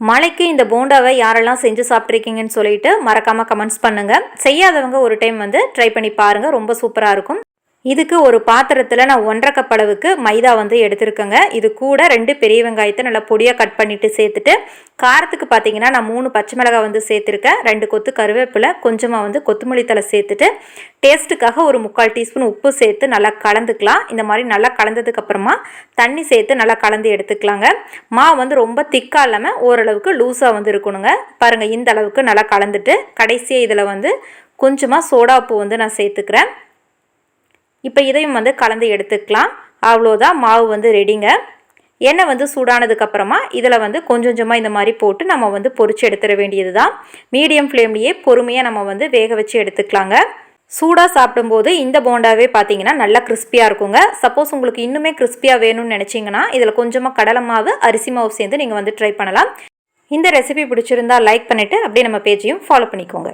மழைக்கு இந்த போண்டாவை யாரெல்லாம் செஞ்சு சாப்பிட்ருக்கீங்கன்னு சொல்லிட்டு மறக்காமல் கமெண்ட்ஸ் பண்ணுங்கள் செய்யாதவங்க ஒரு டைம் வந்து ட்ரை பண்ணி பாருங்கள் ரொம்ப சூப்பராக இருக்கும். இதுக்கு ஒரு பாத்திரத்தில் நான் ஒன்றரை கப் அளவுக்கு மைதா வந்து எடுத்துருக்கேங்க. இது கூட ரெண்டு பெரிய வெங்காயத்தை நல்லா பொடியாக கட் பண்ணிவிட்டு சேர்த்துட்டு காரத்துக்கு பார்த்தீங்கன்னா நான் மூணு பச்சை மிளகாய் வந்து சேர்த்துருக்கேன். ரெண்டு கொத்து கருவேப்பிலை கொஞ்சமாக வந்து கொத்தமல்லி தலை சேர்த்துட்டு டேஸ்ட்டுக்காக ஒரு முக்கால் டீஸ்பூன் உப்பு சேர்த்து நல்லா கலந்துக்கலாம். இந்த மாதிரி நல்லா கலந்ததுக்கப்புறமா தண்ணி சேர்த்து நல்லா கலந்து எடுத்துக்கலாங்க. மாவு வந்து ரொம்ப திக்காக இல்லாமல் ஓரளவுக்கு லூஸாக வந்து இருக்கணுங்க. பாருங்கள் இந்த அளவுக்கு நல்லா கலந்துட்டு கடைசியாக இதில் வந்து கொஞ்சமாக சோடாப்பு வந்து நான் சேர்த்துக்கிறேன். இப்போ இதையும் வந்து கலந்து எடுத்துக்கலாம். அவ்வளோதான் மாவு வந்து ரெடிங்க எண்ணெய் வந்து சூடானதுக்கப்புறமா இதில் வந்து கொஞ்சம் கொஞ்சமாக இந்த மாதிரி போட்டு நம்ம வந்து பொறிச்சு எடுத்துட வேண்டியது தான் மீடியம் ஃப்ளேம்லேயே பொறுமையாக நம்ம வந்து வேக வச்சு எடுத்துக்கலாங்க. சூடாக சாப்பிடும்போது இந்த போண்டாவே பார்த்தீங்கன்னா நல்லா கிறிஸ்பியாக இருக்குங்க. சப்போஸ் உங்களுக்கு இன்னுமே கிறிஸ்பியாக வேணும்னு நினச்சிங்கன்னா இதில் கொஞ்சமாக கடலை மாவு அரிசி மாவு சேர்ந்து நீங்கள் வந்து ட்ரை பண்ணலாம். இந்த ரெசிபி பிடிச்சிருந்தா லைக் பண்ணிவிட்டு அப்படியே நம்ம பேஜையும் ஃபாலோ பண்ணிக்கோங்க.